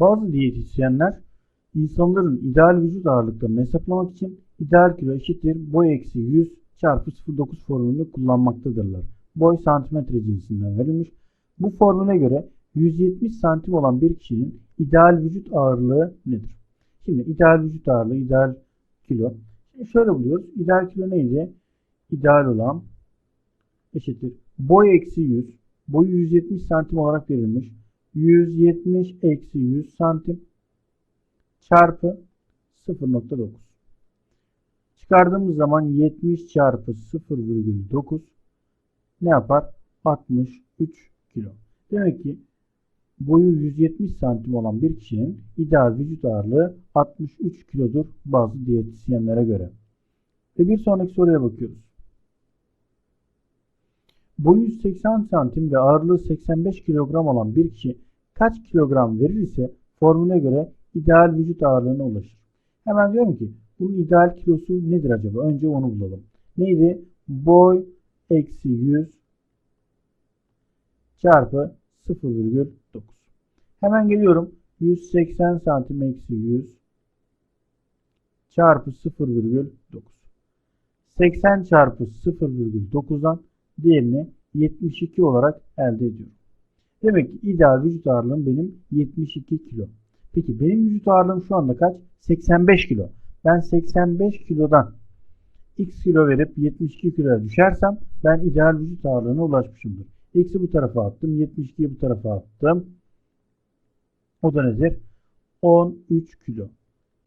Bazı diyetisyenler insanların ideal vücut ağırlıklarını hesaplamak için ideal kilo eşittir boy eksi 100 çarpı 0.9 formülünü kullanmaktadırlar. Boy santimetre cinsinden verilmiş. Bu formüle göre 170 santim olan bir kişinin ideal vücut ağırlığı nedir? Şimdi ideal vücut ağırlığı, ideal kilo. Şimdi şöyle buluyoruz. İdeal kilo neydi? İdeal olan eşittir. Boy eksi 100. Boyu 170 santim olarak verilmiş. 170 eksi 100 santim çarpı 0.9. Çıkardığımız zaman 70 çarpı 0,9 ne yapar? 63 kilo. Demek ki boyu 170 santim olan bir kişinin ideal vücut ağırlığı 63 kilodur bazı diyetisyenlere göre. Ve bir sonraki soruya bakıyoruz. Boyu 180 santim ve ağırlığı 85 kilogram olan bir kişi kaç kilogram verirse formüle göre ideal vücut ağırlığına ulaşır. Hemen diyorum ki bunun ideal kilosu nedir acaba? Önce onu bulalım. Neydi? Boy eksi 100 çarpı 0,9. Hemen geliyorum. 180 santim eksi 100 çarpı 0,9. 80 çarpı 0,9'dan diğerini 72 olarak elde ediyorum. Demek ki ideal vücut ağırlığım benim 72 kilo. Peki benim vücut ağırlığım şu anda kaç? 85 kilo. Ben 85 kilodan x kilo verip 72 kiloya düşersem ben ideal vücut ağırlığına ulaşmışımdır. X'i bu tarafa attım. 72'yi bu tarafa attım. O da nedir? 13 kilo.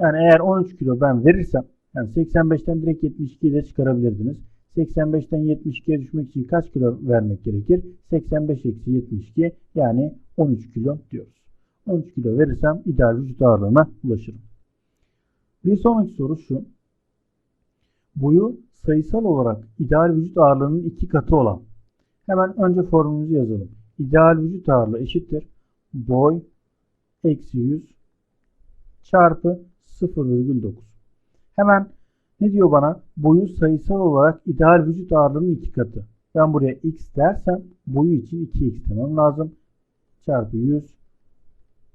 Yani eğer 13 kilo ben verirsem yani 85'ten direkt 72'yi de çıkarabilirdiniz. 85'ten 72'ye düşmek için kaç kilo vermek gerekir? 85 eksi 72 yani 13 kilo diyoruz. 13 kilo verirsem ideal vücut ağırlığına ulaşırım. Bir sonraki soru şu. Boyu sayısal olarak ideal vücut ağırlığının iki katı olan. Hemen önce formülümüzü yazalım. İdeal vücut ağırlığı eşittir. Boy eksi 100 çarpı 0,9. Hemen ne diyor bana? Boyu sayısal olarak ideal vücut ağırlığının iki katı. Ben buraya x dersem boyu için 2x demem lazım. Çarpı 100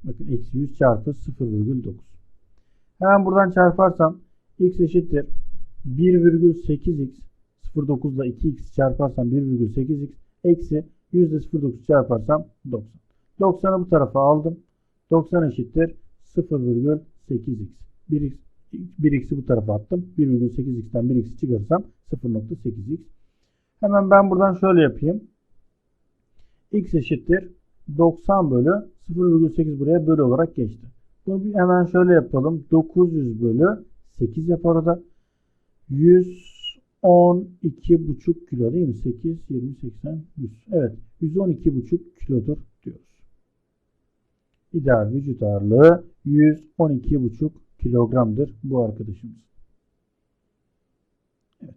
bakın eksi 100 çarpı 0,9. Hemen buradan çarparsam x eşittir 1,8x 0,9 ile 2x çarparsam 1,8x eksi %0,9 çarparsam 90. 90'ı bu tarafa aldım. 90 eşittir 0,8x. 1x 1x'i bu tarafa attım. 1,8x'ten 1x'i çıkarırsam 0,8x. Hemen ben buradan şöyle yapayım. x eşittir 90 bölü 0,8 buraya bölü olarak geçti. Bunu bir hemen şöyle yapalım. 900 bölü 8 yapar o da. 112,5 kilo değil mi? 8, 20, 80, 100. Evet. 112,5 kilodur diyoruz. İdeal vücut ağırlığı 112,5 kilogramdır bu arkadaşımız. Evet.